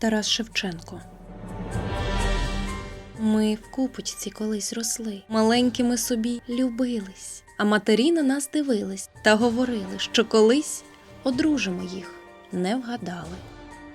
Тарас Шевченко. Ми в купочці колись росли, маленькими собі любились, а матері на нас дивились та говорили, що колись одружимо їх, не вгадали.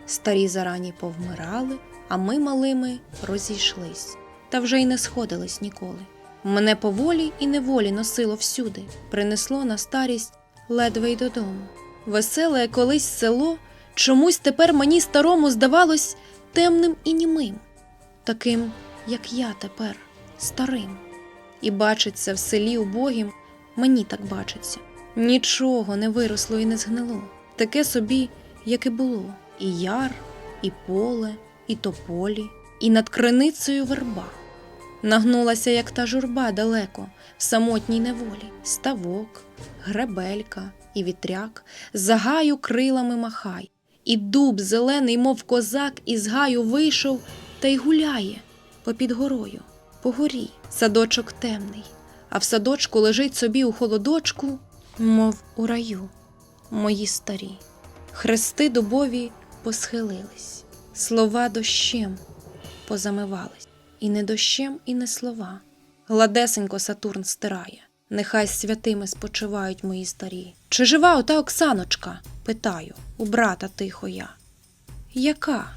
Старі зарані повмирали, а ми малими розійшлись, та вже й не сходились ніколи. Мене поволі і неволі носило всюди, принесло на старість ледве й додому. Веселе колись село чомусь тепер мені старому здавалось темним і німим, таким, як я тепер, старим. І бачиться в селі убогім, мені так бачиться. Нічого не виросло і не згнило, таке собі, як і було, і яр, і поле, і тополі, і над криницею верба. Нагнулася, як та журба далеко, в самотній неволі, ставок, гребелька і вітряк, з гаю крилами махай, і дуб зелений, мов козак, із гаю вийшов та й гуляє попід горою, по горі, садочок темний, а в садочку лежить собі у холодочку, мов у раю, мої старі. Хрести дубові посхилились, слова дощем позамивались, і не дощем, і не слова. Гладесенько Сатурн стирає, нехай святими спочивають мої старі. Чи жива ота Оксаночка? Питаю, у брата тихо я. Яка?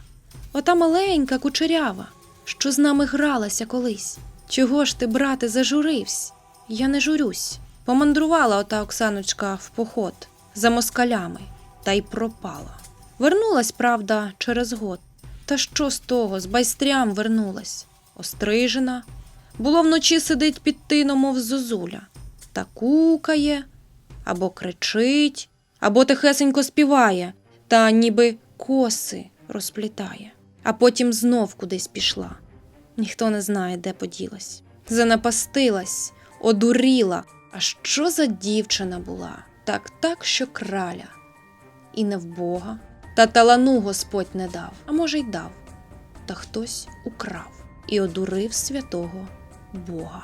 Ота маленька кучерява, що з нами гралася колись. Чого ж ти, брате, зажуривсь? Я не журюсь. Помандрувала ота Оксаночка в поход за москалями та й пропала. Вернулась, правда, через год. Та що з того, з байстрям вернулась, острижена. Було вночі сидить під тином, мов зозуля, та кукає, або кричить, або тихесенько співає, та ніби коси розплітає, а потім знов кудись пішла. Ніхто не знає, де поділась. Занапастилась, одуріла. А що за дівчина була? Так, так, що краля. І не в Бога, та талану Господь не дав, а може й дав, та хтось украв і одурив святого Бога.